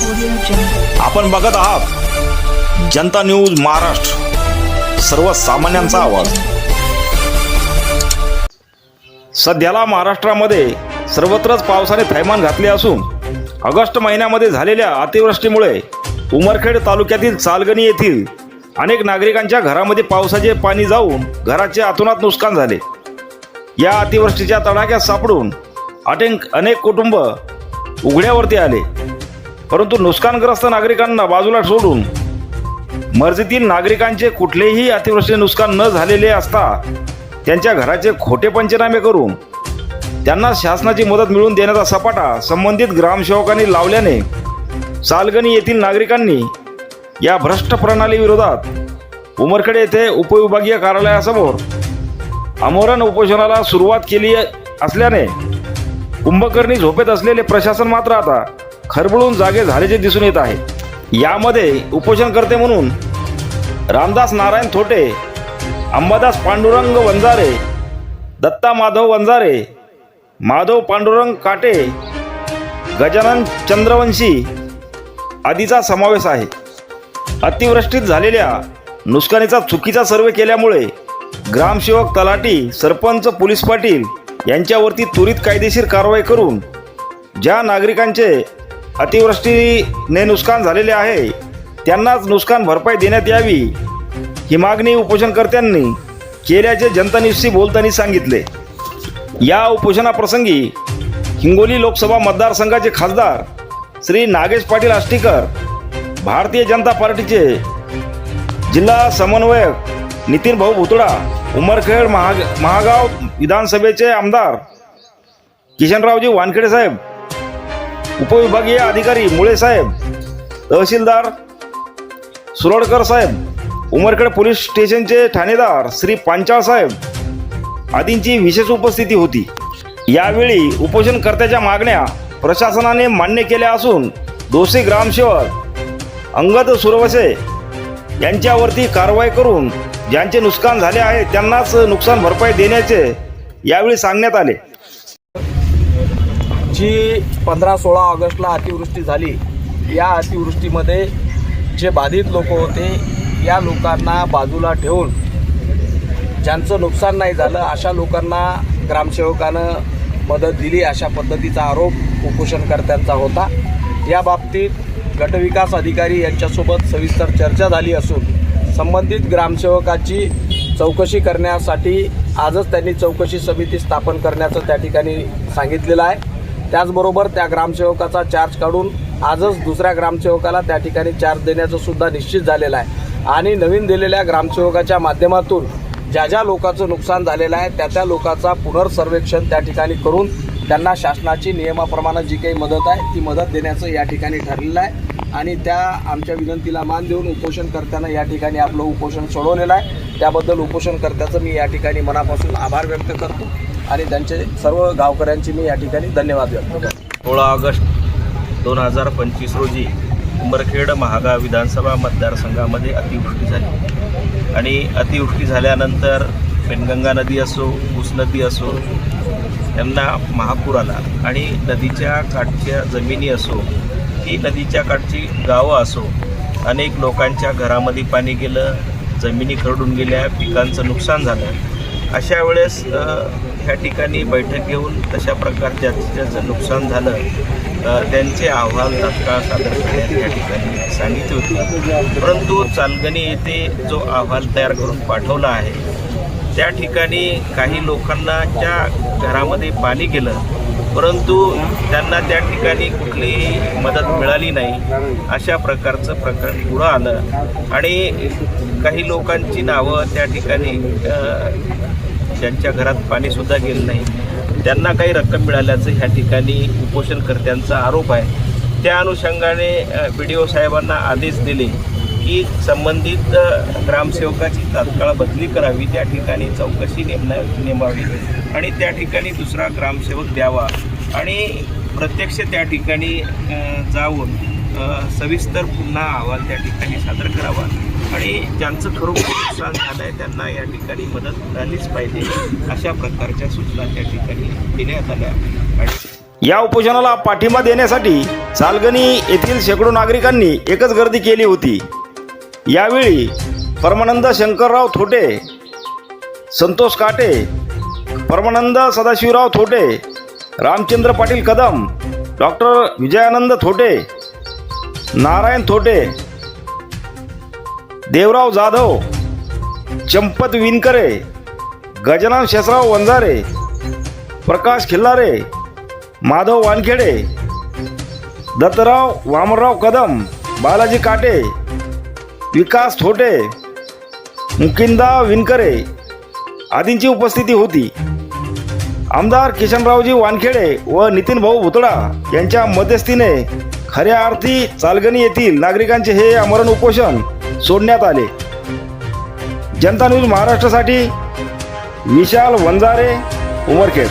आपण बघत आहात जनता न्यूज महाराष्ट्र. सर्वसामान्यांचा आवाज. सध्याला महाराष्ट्रामध्ये सर्वत्रच पावसाने थैमान घातले असून ऑगस्ट महिन्यामध्ये झालेल्या अतिवृष्टीमुळे उमरखेड तालुक्यातील चालगणी येथील अनेक नागरिकांच्या घरामध्ये पावसाचे पाणी जाऊन घराचे आतुनात नुकसान झाले. या अतिवृष्टीच्या तडाख्यात सापडून अटेंक अनेक कुटुंब उघड्यावरती आले. परंतु नुकसानग्रस्त नागरिकांना बाजूला सोडून मर्जीतील नागरिकांचे कुठलेही अतिवृष्टी नुकसान न झालेले असता त्यांच्या घराचे खोटे पंचनामे करून त्यांना शासनाची मदत मिळवून देण्याचा सपाटा संबंधित ग्रामसेवकांनी लावल्याने सालगणी येथील नागरिकांनी या भ्रष्ट प्रणालीविरोधात उमरखेडे येथे उपविभागीय कार्यालयासमोर आमोरण उपोषणाला सुरुवात केली असल्याने कुंभकर्णी झोपेत असलेले प्रशासन मात्र आता खरबळून जागे झाल्याचे दिसून येत आहे. यामध्ये उपोषणकर्ते म्हणून रामदास नारायण थोटे अंबादास पांडुरंग वंजारे दत्ता माधव वंजारे माधव पांडुरंग काटे गजानन चंद्रवंशी आदीचा समावेश आहे. अतिवृष्टीत झालेल्या नुकसानीचा चुकीचा सर्वे केल्यामुळे ग्रामसेवक तलाटी सरपंच पोलीस पाटील यांच्यावरती त्वरित कायदेशीर कारवाई करून ज्या नागरिकांचे अतिवृष्टीने नुकसान झालेले आहे. त्यांनाच नुकसान भरपाई देण्यात यावी ही मागणी उपोषणकर्त्यांनी केल्याचे जनतानिशी बोलताना सांगितले. या उपोषणाप्रसंगी हिंगोली लोकसभा मतदारसंघाचे खासदार श्री नागेश पाटील आष्टीकर भारतीय जनता पार्टीचे जिल्हा समन्वयक नितीन भाऊ भुतडा उमरखेड महाग महागाव विधानसभेचे आमदार किशनरावजी वानखेडे साहेब उपविभागीय अधिकारी मुळे साहेब तहसीलदार सुरडकर साहेब उमरखेड पोलीस स्टेशनचे ठाणेदार श्री पांचाळ साहेब आदींची विशेष उपस्थिती होती. यावेळी उपोषणकर्त्याच्या मागण्या प्रशासनाने मान्य केल्या असून दोषी ग्रामसेवक अंगद सुरवसे यांच्यावरती कारवाई करून ज्यांचे नुकसान झाले आहे त्यांनाच नुकसान भरपाई देण्याचे यावेळी सांगण्यात आले. जी पंधरा सोळा ऑगस्टला अतिवृष्टी झाली या अतिवृष्टीमध्ये जे बाधित लोक होते या लोकांना बाजूला ठेवून ज्यांचं नुकसान नाही झालं अशा लोकांना ग्रामसेवकानं मदत दिली अशा पद्धतीचा आरोप उपोषणकर्त्यांचा होता. या बाबतीत गटविकास अधिकारी यांच्यासोबत सविस्तर चर्चा झाली असून संबंधित ग्रामसेवकाची चौकशी करण्यासाठी आजच त्यांनी चौकशी समिती स्थापन करण्याचं त्या ठिकाणी सांगितलेलं आहे. त्याचबरोबर त्या ग्रामसेवकाचा चार्ज काढून आजच दुसऱ्या ग्रामसेवकाला त्या ठिकाणी चार्ज देण्याचं सुद्धा निश्चित झालेलं आहे. आणि नवीन दिलेल्या ग्रामसेवकाच्या माध्यमातून ज्या ज्या लोकांचं नुकसान झालेलं आहे त्या त्या लोकांचा पुनर्सर्वेक्षण त्या ठिकाणी करून त्यांना शासनाची नियमाप्रमाणे जी काही मदत आहे ती मदत देण्याचं या ठिकाणी ठरलेलं आहे. आणि त्या आमच्या विनंतीला मान देऊन उपोषणकर्त्यांना या ठिकाणी आपलं उपोषण सोडवलेलं आहे. त्याबद्दल उपोषणकर्त्याचं मी या ठिकाणी मनापासून आभार व्यक्त करतो. आणि त्यांचे सर्व गावकऱ्यांची मी या ठिकाणी धन्यवाद व्यक्त करतो. सोळा ऑगस्ट दोन हजार पंचवीस रोजी उंबरखेड महागाव विधानसभा मतदारसंघामध्ये अतिवृष्टी झाली. आणि अतिवृष्टी झाल्यानंतर पेनगंगा नदी असो ऊस नदी असो यांना महापूर आला. आणि नदीच्या काठच्या जमिनी असो ही नदीच्या काठची गावं असो अनेक लोकांच्या घरामध्ये पाणी गेलं जमिनी खरडून गेल्या पिकांचं नुकसान झालं. अशा वेळेस ह्या ठिकाणी बैठक घेऊन तशा प्रकारच्या ज्याचं नुकसान झालं त्यांचे अहवाल तात्काळ सादर करण्यात या ठिकाणी सांगितले होते. परंतु चालगणी येथे जो अहवाल तयार करून पाठवला आहे त्या ठिकाणी काही लोकांना ज्या घरामध्ये पाणी गेलं परंतु त्यांना त्या ठिकाणी कुठलीही मदत मिळाली नाही. अशा प्रकारचं प्रकरण पुढं आलं आणि काही लोकांची नावं त्या ठिकाणी ज्यांच्या घरात पाणीसुद्धा गेलं नाही. त्यांना काही रक्कम मिळाल्याचं ह्या ठिकाणी उपोषणकर्त्यांचा आरोप आहे. त्या अनुषंगाने बी डी ओ साहेबांना आदेश दिले की संबंधित ग्रामसेवकाची तात्काळ बदली करावी. त्या ठिकाणी चौकशी नेमण्या नेमावी आणि त्या ठिकाणी दुसरा ग्रामसेवक द्यावा आणि प्रत्यक्ष त्या ठिकाणी जाऊन सविस्तर पुन्हा अहवाल त्या ठिकाणी सादर करावा. आणि ज्यांचं खरोखर नुकसान झालं आहे त्यांना या ठिकाणी मदत मिळालीच पाहिजे. अशा प्रकारच्या सूचना त्या ठिकाणी देण्यात आल्या. आणि या उपोषणाला पाठिंबा देण्यासाठी सालगणी येथील शेकडो नागरिकांनी एकच गर्दी केली होती. यावेळी परमानंद शंकरराव थोटे संतोष काटे परमानंद सदाशिवराव थोटे रामचंद्र पाटील कदम डॉक्टर विजयानंद थोटे नारायण थोटे देवराव जाधव चंपत विनकरे गजानन शेषराव वंजारे प्रकाश खिल्लारे माधव वानखेडे दत्तराव वामनराव कदम बालाजी काटे विकास थोटे मुकिंदा विनकरे आदींची उपस्थिती होती. आमदार किशनरावजी वानखेडे व नितीन भाऊ भुतडा यांच्या मध्यस्थीने खऱ्या अर्थी चालगणी येथील नागरिकांचे हे आमरण उपोषण सोडण्यात आले. जनता न्यूज महाराष्ट्रासाठी विशाल वंजारे उमरखेड.